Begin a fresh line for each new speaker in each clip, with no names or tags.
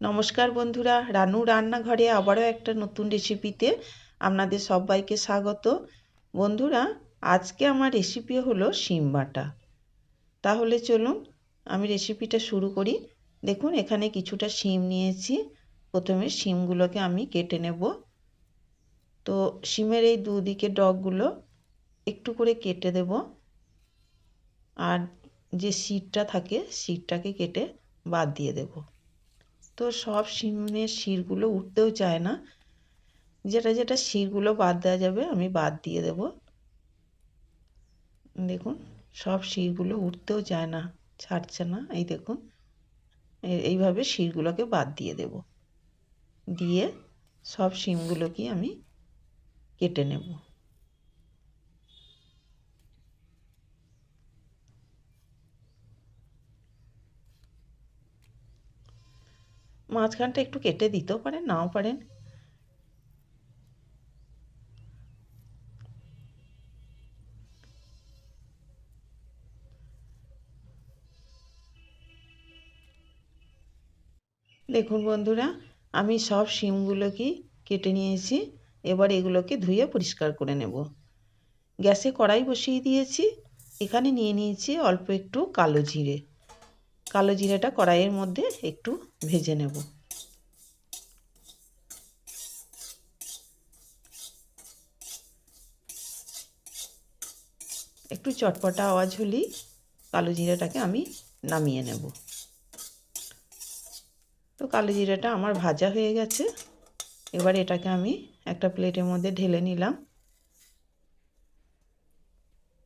নমস্কার বন্ধুরা, রানু রান্নাঘরে আবারও একটা নতুন রেসিপিতে আপনাদের সবাইকে স্বাগত। বন্ধুরা, আজকে আমার রেসিপি হলো শিম বাটা। তাহলে চলুন, আমি রেসিপিটা শুরু করি। দেখুন, এখানে কিছুটা শিম নিয়েছি। প্রথমে শিমগুলোকে আমি কেটে নেব। তো শিমের এই দুদিকে ডগগুলো একটু করে কেটে দেব। আর যে সিটটা থাকে সিটটাকে কেটে বাদ দিয়ে দেবো। তো সব শিমের শিরগুলো উঠতেও চায় না। যেটা যেটা শিরগুলো বাদ দেওয়া যাবে, আমি বাদ দিয়ে দেব। দেখুন, সব শিরগুলো উঠতেও চায় না, ছাড়ছে না। এই দেখুন এইভাবে শিরগুলোকে বাদ দিয়ে দেব। দিয়ে সব শিমগুলোকে আমি কেটে নেব। মাঝখানটা একটু কেটে দিতেও পারেন, নাও পারেন। দেখুন বন্ধুরা, আমি সব শিমগুলোকে কেটে নিয়েছি, এবার এগুলোকে ধুয়ে পরিষ্কার করে নেব। গ্যাসে কড়াই বসিয়ে দিয়েছি, এখানে নিয়ে নিয়েছি অল্প একটু কালো জিরে। কালো জিরেটা কড়াইয়ের মধ্যে একটু ভেজে নেব। একটু চটপটা আওয়াজ হলেই কালো জিরাটাকে আমি নামিয়ে নেব। তো কালো জিরাটা আমার ভাজা হয়ে গেছে। এবার এটাকে আমি একটা প্লেটের মধ্যে ঢেলে নিলাম।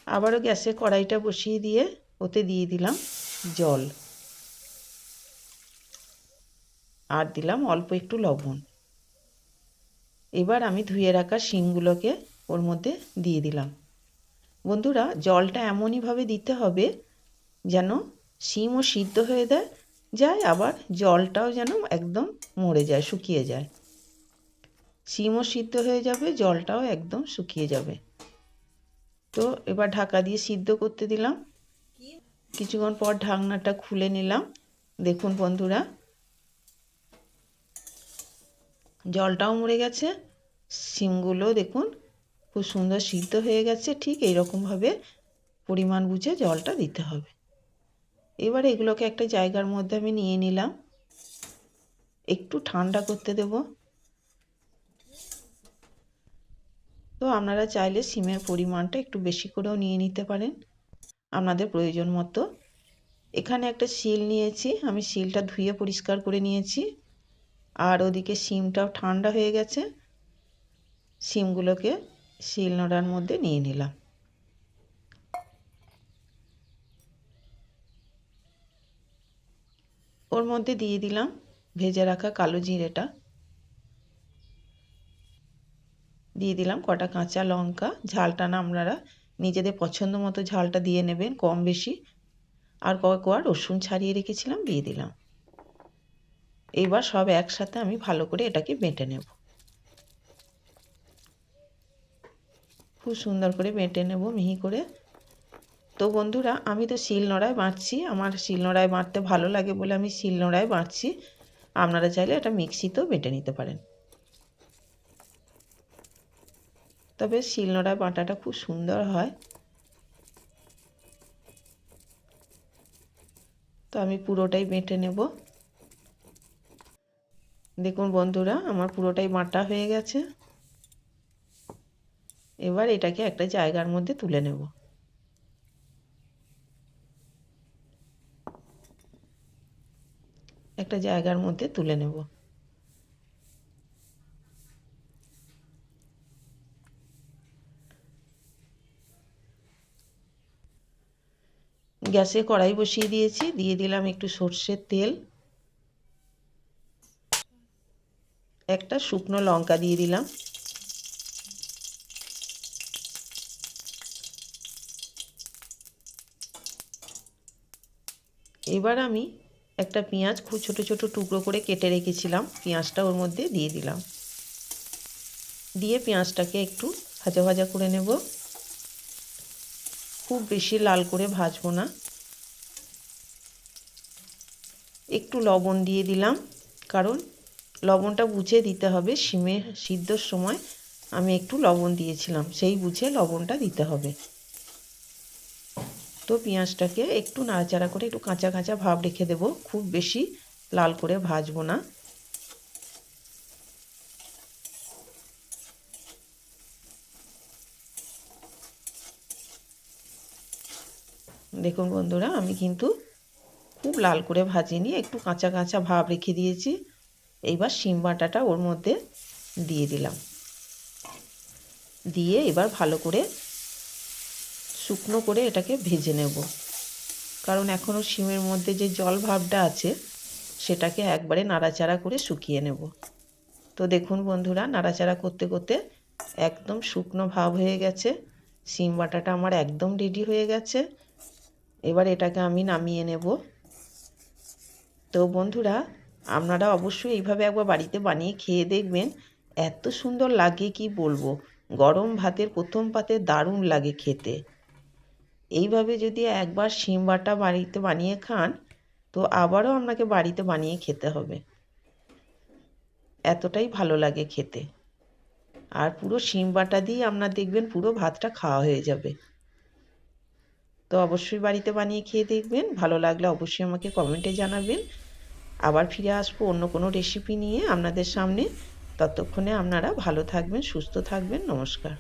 আবারও গ্যাসে কড়াইটা বসিয়ে দিয়ে ওতে দিয়ে দিলাম জল। আর দিলাম অল্প একটু লবণ। এবার আমি ধুয়ে রাখা শিমগুলোকে ওর মধ্যে দিয়ে দিলাম। বন্ধুরা, জলটা এমনইভাবে দিতে হবে যেন শিমও সিদ্ধ হয়ে দেয় যায়, আবার জলটাও যেন একদম মরে যায়, শুকিয়ে যায়। শিমও সিদ্ধ হয়ে যাবে, জলটাও একদম শুকিয়ে যাবে। তো এবার ঢাকা দিয়ে সিদ্ধ করতে দিলাম। কিছুক্ষণ পর ঢাকনাটা খুলে নিলাম। দেখুন বন্ধুরা জলটাও মরে গেছে শিমগুলো দেখুন খুব সুন্দর সিদ্ধ হয়ে গেছে, ঠিক এইরকমভাবে পরিমাণ বুঝে জলটা দিতে হবে। এবার এগুলোকে একটা জায়গার মধ্যে আমি নিয়ে নিলাম। একটু ঠান্ডা করতে দেব। তো আপনারা চাইলে সিমের পরিমাণটা একটু বেশি করেও নিয়ে নিতে পারেন। আপনাদের প্রয়োজন মতো। এখানে একটা শিল নিয়েছি, আমি শিলটা ধুয়ে পরিষ্কার করে নিয়েছি। আর ওদিকে সিমটাও ঠান্ডা হয়ে গেছে। সিমগুলোকে শিলনোড়ার মধ্যে নিয়ে নিলাম। ওর মধ্যে দিয়ে দিলাম ভেজে রাখা কালো জিরেটা। দিয়ে দিলাম কটা কাঁচা লঙ্কা। ঝালটা না আপনারা নিজেদের পছন্দ মতো ঝালটা দিয়ে নেবেন কম বেশি। আর কয়েক কোয়া রসুন ছাড়িয়ে রেখেছিলাম, দিয়ে দিলাম। এইবার সব একসাথে আমি ভালো করে এটাকে বেটে নেব। খুব সুন্দর করে বেটে নেব মিহি করে। তো বন্ধুরা, আমি তো শিল নোড়ায় বাঁটছি। আমার শিল নোড়ায় বাঁটতে ভালো লাগে বলে আমি শিল নোড়ায় বাঁটছি। আপনারা চাইলে এটা মিক্সিতেও বেটে নিতে পারেন। তবে শিল নোড়ায় বাটাটা খুব সুন্দর হয়। তো আমি পুরোটাই বেটে নেব। দেখুন বন্ধুরা, আমার পুরোটাই বাটা হয়ে গেছে। এবার এটাকে একটা জায়গার মধ্যে তুলে নেব। একটা জায়গার মধ্যে তুলে নেব। গ্যাসে কড়াই বসিয়ে দিয়েছি, দিয়ে দিলাম একটু সর্ষের তেল। একটা শুকনো লঙ্কা দিয়ে দিলাম। এবার আমি একটা পেঁয়াজ খুব ছোটো ছোটো টুকরো করে কেটে রেখেছিলাম। পেঁয়াজটা ওর মধ্যে দিয়ে দিলাম। দিয়ে পেঁয়াজটাকে একটু ভাজা ভাজা করে নেব। খুব বেশি লাল করে ভাজবো না। একটু লবণ দিয়ে দিলাম, কারণ লবণটা বুঝে দিতে হবে। শিমে সিদ্ধর সময় আমি একটু লবণ দিয়েছিলাম, সেই বুঝে লবণটা দিতে হবে। তো পেঁয়াজটাকে একটু নাড়াচাড়া করে একটু কাঁচা কাঁচা ভাব রেখে দেবো, খুব বেশি লাল করে ভাজবো না। দেখুন বন্ধুরা, আমি কিন্তু খুব লাল করে ভাজিনি, একটু কাঁচা কাঁচা ভাব রেখে দিয়েছি। এইবার শিম বাটাটা ওর মধ্যে দিয়ে দিলাম। দিয়ে এবার ভালো করে শুকনো করে এটাকে ভেজে নেব। কারণ এখনও শিমের মধ্যে যে জল ভাবটা আছে, সেটাকে একবারে নাড়াচাড়া করে শুকিয়ে নেব। তো দেখুন বন্ধুরা, নাড়াচাড়া করতে করতে একদম শুকনো ভাব হয়ে গেছে। শিম বাটাটা আমার একদম রেডি হয়ে গেছে। এবার এটাকে আমি নামিয়ে নেব। তো বন্ধুরা আপনারা অবশ্যই এইভাবে একবার বাড়িতে বানিয়ে খেয়ে দেখবেন, এত সুন্দর লাগে কি বলব? গরম ভাতের প্রথম পাতে দারুণ লাগে খেতে। এইভাবে যদি একবার শিম বাটা বাড়িতে বানিয়ে খান, তো আবারও আপনাকে বাড়িতে বানিয়ে খেতে হবে। এতটাই ভালো লাগে খেতে। আর পুরো শিম বাটা দিয়ে আপনার দেখবেন পুরো ভাতটা খাওয়া হয়ে যাবে। তো অবশ্যই বাড়িতে বানিয়ে খেয়ে দেখবেন, ভালো লাগলে অবশ্যই আমাকে কমেন্টে জানাবেন। আবার ফিরে আসব অন্য কোনো রেসিপি নিয়ে আপনাদের সামনে। ততক্ষণে আপনারা ভালো থাকবেন, সুস্থ থাকবেন। নমস্কার।